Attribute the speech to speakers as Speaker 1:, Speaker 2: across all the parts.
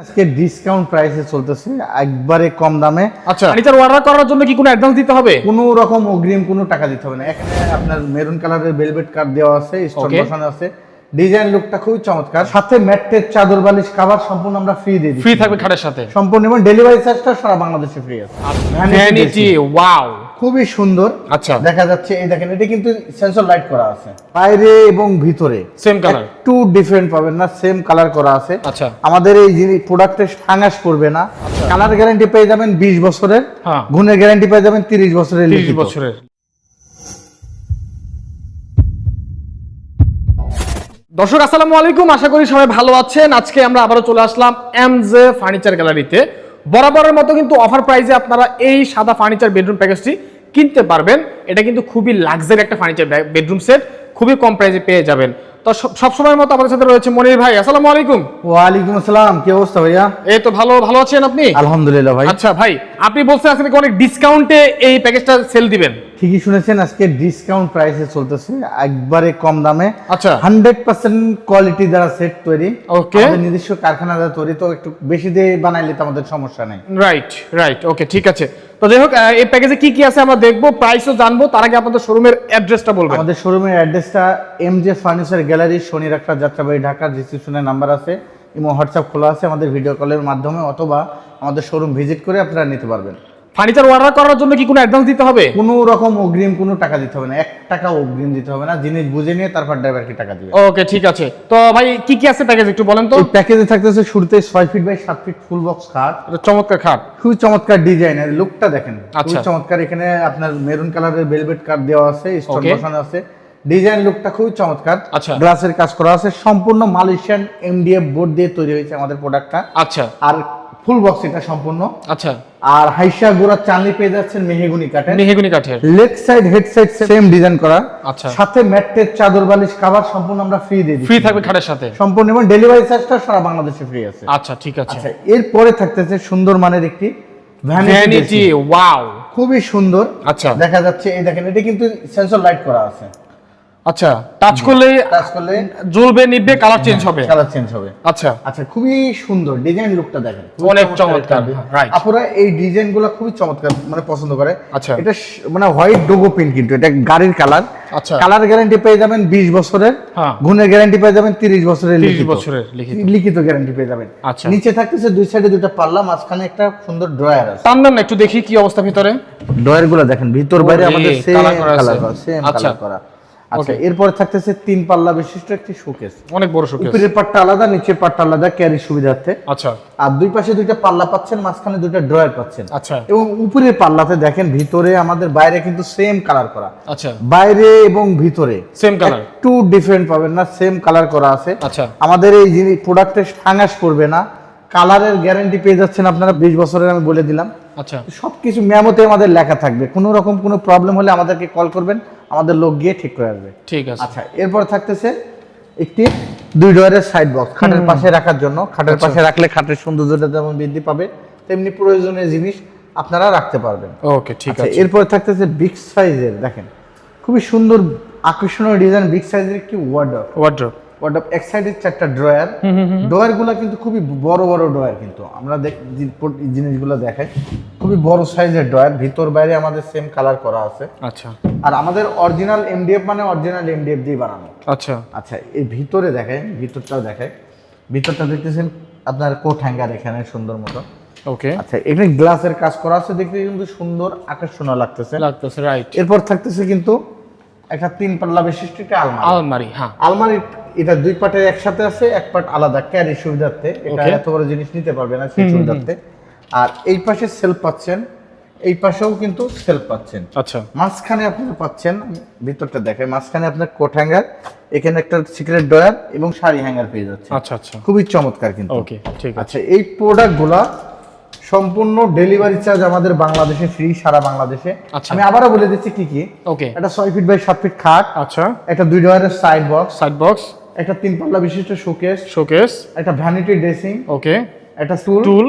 Speaker 1: আজকে ডিসকাউন্ট প্রাইসে চলতেছে একবারে কম দামে।
Speaker 2: আচ্ছা। ফার্নিচার অর্ডার করার জন্য কি কোনো অ্যাডভান্স দিতে হবে?
Speaker 1: কোনো রকম অগ্রিম কোনো টাকা দিতে হবে না। এখানে আপনার মেরুন কালারের ভেলভেট কার্ড দেওয়া আছে স্টোন বসানো আছে। ডিজাইন লুকটা খুবই চমৎকার। সাথে ম্যাটের চাদর বালিশ কাভার সম্পূর্ণ আমরা ফ্রি দিয়ে দিই
Speaker 2: ফ্রি থাকবে খাটের সাথে?
Speaker 1: সম্পূর্ণ এবং ডেলিভারি চার্জটা সারা বাংলাদেশে ফ্রি আছে।
Speaker 2: ভ্যানিটি ওয়াও
Speaker 1: খুবই সুন্দর।
Speaker 2: আচ্ছা।
Speaker 1: দেখা যাচ্ছে এই দেখেন এটা কিন্তু সেন্সর লাইট করা আছে। বাইরে এবং ভিতরে।
Speaker 2: সেম কালার
Speaker 1: টু ডিফারেন্ট পাবেন না সেম কালার করা আছে।
Speaker 2: আচ্ছা।
Speaker 1: আমাদের এই জিনিস প্রোডাক্টে ফাঙ্গাস পড়বে না। কালার গ্যারান্টি পেয়ে যাবেন 20 বছরের।
Speaker 2: হ্যাঁ।
Speaker 1: গুণের গ্যারান্টি পেয়ে যাবেন 30 বছরের
Speaker 2: 30 বছরের। দর্শক, আসসালামু আলাইকুম। আশা করি সবাই ভালো আছেন। আজকে আমরা আবারও চলে আসলাম এম জে ফার্নিচার গ্যালারিতে বরাবরের মতো কিন্তু অফার প্রাইসে আপনারা এই সাদা ফার্নিচার বেডরুম প্যাকেজটি কিনতে পারবেন। এটা কিন্তু খুবই লাক্সারি একটা ফার্নিচার বেডরুম সেট খুবই কম প্রাইসে পেয়ে যাবেন। তো সব- সবসময়ের মতো আমাদের সাথে রয়েছে মনির ভাই আসসালামু আলাইকুম।
Speaker 1: ওয়ালাইকুম আসসালাম কি অবস্থা ভাইয়া?
Speaker 2: এই তো ভালো ভালো আছেন আপনি?
Speaker 1: আলহামদুলিল্লাহ ভাই।
Speaker 2: আচ্ছা ভাই আপনি বলছেন আজকে অনেক ডিসকাউন্টে এই প্যাকেজটা সেল দিবেন।
Speaker 1: ঠিকই শুনেছেন আজকে ডিসকাউন্ট প্রাইসে চলতেছে একবারে কম দামে।
Speaker 2: আচ্ছা।
Speaker 1: হান্ড্রেড পার্সেন্ট কোয়ালিটি দ্বারা সেট তৈরি। ওকে নিজস্ব কারখানা দ্বারা তৈরি তো একটু বেশি দিয়ে বানাইলে তো আমাদের সমস্যা নেই।
Speaker 2: রাইট রাইট ওকে ঠিক আছে। তো যাই হোক এই প্যাকেজে কি কি আছে আমরা দেখব প্রাইসও জানব, তার আগে আপনাদের শোরুমের অ্যাড্রেসটা বলব
Speaker 1: আমাদের শোরুমের অ্যাড্রেসটা এম জে ফার্নিচার গ্যালারি শনি রাখা যাত্রাবাড়ি, ঢাকা রিসিপশনের নাম্বার আছে এবং হোয়াটসঅ্যাপ খোলা আছে আমাদের ভিডিও কলের মাধ্যমে, অথবা আমাদের শোরুম ভিজিট করে আপনারা নিতে পারবেন।
Speaker 2: ফার্নিচার অর্ডার করার জন্য কি কোনো অ্যাডভান্স দিতে হবে?
Speaker 1: কোনো রকম অগ্রিম কোনো টাকা দিতে হবে না। এক টাকা অগ্রিম দিতে হবে না। জিনিস বুঝে নিয়ে তারপর ড্রাইভারকে টাকা দিবে।
Speaker 2: ওকে ঠিক আছে। তো ভাই কি কি আছে প্যাকেজ একটু বলেন তো?
Speaker 1: প্যাকেজে থাকতেছে শুরুতে ছয় ফিট বাই সাত ফিট ফুল বক্স খাট।
Speaker 2: এটা চমৎকার খাট।
Speaker 1: খুবই চমৎকার ডিজাইনের লুকটা দেখেন। খুবই
Speaker 2: আচ্ছা।
Speaker 1: চমৎকার। এখানে আপনার মেরুন কালারের ভেলভেট কার্ড দেওয়া আছে স্টোন. বসানো আছে। ডিজাইন লুকটা খুবই চমৎকার।
Speaker 2: আচ্ছা।
Speaker 1: গ্লাসের কাজ করা আছে। সম্পূর্ণ মালয়েশিয়ান এমডিএফ বোর্ড দিয়ে তৈরি হয়েছে আমাদের প্রোডাক্টটা
Speaker 2: আচ্ছা।
Speaker 1: আর ফুল বক্স এটা সম্পূর্ণ।
Speaker 2: আচ্ছা।
Speaker 1: আর হাইসা গোড়া চাঁদনি পেয়ে যাচ্ছেন মেহেগুনি কাঠের।
Speaker 2: মেহগুনি কাঠের।
Speaker 1: Leg side head side same design করা।
Speaker 2: আচ্ছা।
Speaker 1: সাথে ম্যাটের চাদর বালিশ কাভার সম্পূর্ণ আমরা ফ্রি দিয়ে দিই
Speaker 2: ফ্রি থাকবে খাটের সাথে?
Speaker 1: সম্পূর্ণ এবং ডেলিভারি চার্জটা সারা বাংলাদেশে ফ্রি আছে।
Speaker 2: আচ্ছা ঠিক আছে।
Speaker 1: আচ্ছা এরপরে থাকতেছে সুন্দর মানের একটি ভ্যানিটি
Speaker 2: ওয়াও
Speaker 1: খুবই সুন্দর।
Speaker 2: আচ্ছা।
Speaker 1: দেখা যাচ্ছে এই দেখেন এটা কিন্তু সেন্সর লাইট করা আছে।
Speaker 2: আচ্ছা টাচ করলে
Speaker 1: টাচ করলে
Speaker 2: জ্বলবে কালার চেঞ্জ হবে।
Speaker 1: কালার চেঞ্জ হবে।
Speaker 2: আচ্ছা।
Speaker 1: আচ্ছা খুবই সুন্দর ডিজাইন লুকটা দেখেন।
Speaker 2: অনেক চমৎকার, right.
Speaker 1: আপুরা এই ডিজাইনগুলো খুবই চমৎকার মানে পছন্দ করে।
Speaker 2: আচ্ছা।
Speaker 1: এটা মানে হোয়াইট ডোগো কিন্তু এটা গাড়ির কালার
Speaker 2: আচ্ছা।
Speaker 1: কালার গ্যারান্টি পেয়ে যাবেন 20 বছরের
Speaker 2: হ্যাঁ।
Speaker 1: গুণের গ্যারান্টি পেয়ে যাবেন 30 বছরের লিখিত।
Speaker 2: বছরের লিখিত।
Speaker 1: গ্যারান্টি পেয়ে যাবেন।
Speaker 2: আচ্ছা।
Speaker 1: নিচে থাকতেছে দুই সাইডে দুটো পাল্লা মাঝখানে একটা সুন্দর ড্রয়ার আছে।
Speaker 2: টান না একটু দেখি কি অবস্থা ভিতরে।
Speaker 1: ড্রয়ারগুলো দেখেন ভিতর বাইরে আমাদের সেম। কালার করা সেম। কালার করা। আচ্ছা এরপরে থাকতেছে তিন পাল্লা বিশিষ্ট একটি শোকেস।
Speaker 2: অনেক বড় শোকেস।
Speaker 1: উপরের পাটটা আলাদা নিচের পাটটা আলাদা ক্যারি সুবিধার্থে।
Speaker 2: আচ্ছা।
Speaker 1: আর দুই পাশে দুইটা পাল্লা পাচ্ছেন মাঝখানে দুইটা ড্রয়ার পাচ্ছেন।
Speaker 2: আচ্ছা।
Speaker 1: এবং উপরের পাল্লাতে দেখেন ভিতরে আমাদের বাইরে কিন্তু সেম কালার করা।
Speaker 2: আচ্ছা।
Speaker 1: বাইরে এবং ভিতরে
Speaker 2: সেম কালার
Speaker 1: একটু ডিফারেন্ট পাবেন না সেম কালার করা আছে।
Speaker 2: আচ্ছা।
Speaker 1: আমাদের এই জিনিস প্রোডাক্টে ফাঙ্গাস পড়বে না। কালারের গ্যারান্টি পেয়ে যাচ্ছেন আপনারা বিশ বছরের আমি বলে দিলাম।
Speaker 2: আচ্ছা।
Speaker 1: সবকিছু মেমোতে আমাদের লেখা থাকবে। কোনো রকম কোনো প্রবলেম হলে আমাদেরকে কল করবেন। আমাদের লোক গিয়ে ঠিক করে আসবে।
Speaker 2: ঠিক আছে।
Speaker 1: আচ্ছা এরপর থাকতেছে একটি দুই ডয়ারের সাইড বক্স খাটের পাশে রাখার জন্য। খাটের
Speaker 2: আচ্ছা।
Speaker 1: পাশে রাখলে খাটের সৌন্দর্যটা যেমন বৃদ্ধি পাবে তেমনি প্রয়োজনীয় জিনিস আপনারা রাখতে পারবেন।
Speaker 2: ওকে ঠিক
Speaker 1: আচ্ছা
Speaker 2: আছে।
Speaker 1: এরপর থাকতেছে বিগ সাইজের দেখেন খুবই সুন্দর আকর্ষণীয় ডিজাইন বিগ সাইজের একটি ওয়ার্ডর
Speaker 2: ওয়ার্ড্রপ
Speaker 1: ওয়ার্ডর এক সাইডে চারটা ড্রয়ার ড্রয়ারগুলা কিন্তু খুবই বড় বড় ড্রয়ার কিন্তু। আমরা জিনিসগুলো দেখাই। খুবই বড় সাইজের ড্রয়ার ভিতর বাইরে আমাদের সেম কালার করা আছে।
Speaker 2: আচ্ছা।
Speaker 1: আর আমাদের অরিজিনাল এমডিএফ মানে অরিজিনাল এমডিএফ দিয়ে বানানো।
Speaker 2: আচ্ছা।
Speaker 1: আচ্ছা এই ভিতরে দেখায় ভিতরটাও দেখায় ভিতরটা দেখতেছেন আপনার কোট হ্যাঙ্গার এখানে সুন্দর মতো।
Speaker 2: ওকে।
Speaker 1: আচ্ছা এখানে গ্লাসের কাজ করা আছে দেখতে কিন্তু সুন্দর আকর্ষণীয় লাগতেছে।
Speaker 2: লাগতেছে রাইট
Speaker 1: এরপর থাকতেছে কিন্তু একটা তিন পাল্লা বিশিষ্ট একটা আলমারি।
Speaker 2: আলমারি হ্যাঁ।
Speaker 1: আলমারি এটা দুই পাটের একসাথে আছে এক পাট আলাদা ক্যারি সুবিধার্থে। এটা এত বড় জিনিস নিতে পারবে না সেই সুবিধার্থে। আর এই পাশে সেলফ পাচ্ছেন এই পাশেও কিন্তু সেলফ পাচ্ছেন।
Speaker 2: আচ্ছা।
Speaker 1: মাঝখানে আপনারা পাচ্ছেন ভিতরটা দেখাই মাঝখানে আপনার কোট হ্যাঙ্গার এখানে একটা সিক্রেট ডয়ার এবং শাড়ি হ্যাঙ্গার পেয়ে যাচ্ছে
Speaker 2: আচ্ছা আচ্ছা।
Speaker 1: খুবই চমৎকার কিন্তু।
Speaker 2: ওকে ঠিক আছে।
Speaker 1: আচ্ছা এই প্রোডাক্টগুলা সম্পূর্ণ ডেলিভারি চার্জ আমাদের বাংলাদেশে ফ্রি সারা বাংলাদেশে।
Speaker 2: আচ্ছা।
Speaker 1: আমি আবারও বলে দিচ্ছি কি কি।
Speaker 2: ওকে
Speaker 1: একটা ছয় ফিট বাই সাত ফিট খাট।
Speaker 2: আচ্ছা।
Speaker 1: একটা দুই ডয়ারের সাইড বক্স
Speaker 2: সাইড বক্স
Speaker 1: একটা তিন পাল্লা বিশিষ্ট শোকেস
Speaker 2: শোকেস
Speaker 1: একটা ভ্যানিটি ড্রেসিং
Speaker 2: ওকে
Speaker 1: একটা স্টুল
Speaker 2: টুল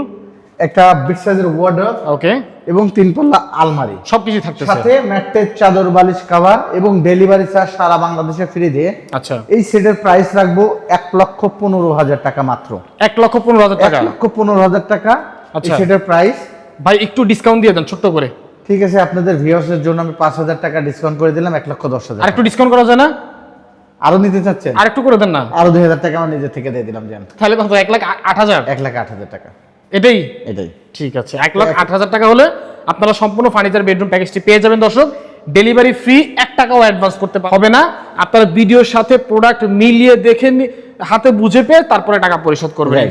Speaker 1: একটা বিগ সাইজের ওয়ার্ড্রপ
Speaker 2: ওকে
Speaker 1: এবং তিন পাল্লা আলমারি।
Speaker 2: সবকিছু থাকতেছে।
Speaker 1: সাথে ম্যাট্রেস চাদর বালিশ কাভার এবং ডেলিভারি চার্জ সারা বাংলাদেশে ফ্রি দিয়ে
Speaker 2: আচ্ছা।
Speaker 1: এই সেটের প্রাইস রাখব এক লক্ষ পনেরো হাজার টাকা মাত্র।
Speaker 2: এক লক্ষ পনেরো হাজার টাকা?
Speaker 1: এক লক্ষ পনেরো হাজার টাকা
Speaker 2: আচ্ছা।
Speaker 1: সেটের প্রাইস
Speaker 2: ভাই একটু ডিসকাউন্ট দিয়ে দেন ছোট্ট করে।
Speaker 1: ঠিক আছে আপনাদের ভিউয়ার্সের জন্য আমি পাঁচ হাজার টাকা ডিসকাউন্ট করে দিলাম এক লক্ষ দশ হাজার।
Speaker 2: আর একটু ডিসকাউন্ট করা যায় না?
Speaker 1: আরও নিতে চাচ্ছেন?
Speaker 2: আর একটু করে দেন না।
Speaker 1: আরও দুই হাজার টাকা আমার নিজের থেকে দিয়ে দিলাম জান।
Speaker 2: তাহলে কত? এক লাখ আট হাজার?
Speaker 1: এক লাখ আট হাজার টাকা।
Speaker 2: এটাই?
Speaker 1: এটাই।
Speaker 2: ঠিক আছে এক লাখ আট হাজার টাকা হলে আপনারা সম্পূর্ণ ফার্নিচার বেডরুম প্যাকেজটি পেয়ে যাবেন দর্শক। ডেলিভারি ফ্রি এক টাকাও অ্যাডভান্স করতে হবে না। আপনারা ভিডিওর সাথে প্রোডাক্ট মিলিয়ে দেখে হাতে বুঝে পেয়ে তারপরে টাকা পরিশোধ করবেন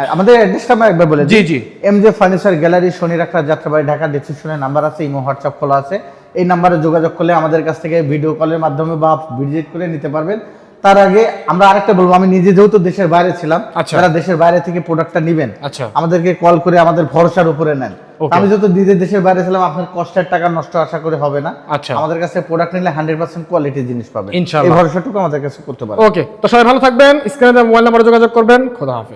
Speaker 1: আর আমাদের অ্যাড্রেসটা আমি একবার বলে
Speaker 2: জি, জি।
Speaker 1: এম জে ফার্নিচার গ্যালারি শনি রাখা যাত্রাবাড়ি ঢাকা ডিসক্রিপশনে নাম্বার আছে ইমো হোয়াটসঅ্যাপ খোলা আছে। এই নাম্বারে যোগাযোগ করলে আমাদের কাছ থেকে ভিডিও কলের মাধ্যমে বা ভিজিট করে নিতে পারবেন। তার আগে আমরা আরেকটা বলব আমি নিজে যেহেতু দেশের বাইরে ছিলাম
Speaker 2: আচ্ছা।
Speaker 1: যারা দেশের বাইরে থেকে প্রোডাক্টটা নেবেন
Speaker 2: আচ্ছা।
Speaker 1: আমাদেরকে কল করে আমাদের ভরসার উপরে নেন। আমি যেহেতু নিজে দেশের বাইরে ছিলাম আপনার কষ্টের টাকা নষ্ট আশা করে হবে না।
Speaker 2: আচ্ছা।
Speaker 1: আমাদের কাছে প্রোডাক্ট নিলে হান্ড্রেড পার্সেন্ট কোয়ালিটি জিনিস পাবেন।
Speaker 2: ইনশাআল্লাহ।
Speaker 1: এই ভরসাটুকু আমাদের কাছে করতে পারেন।
Speaker 2: ওকে তো সবাই ভালো থাকবেন। স্ক্রিনে মোবাইল নাম্বার যোগাযোগ করবেন। খোদা হাফেজ।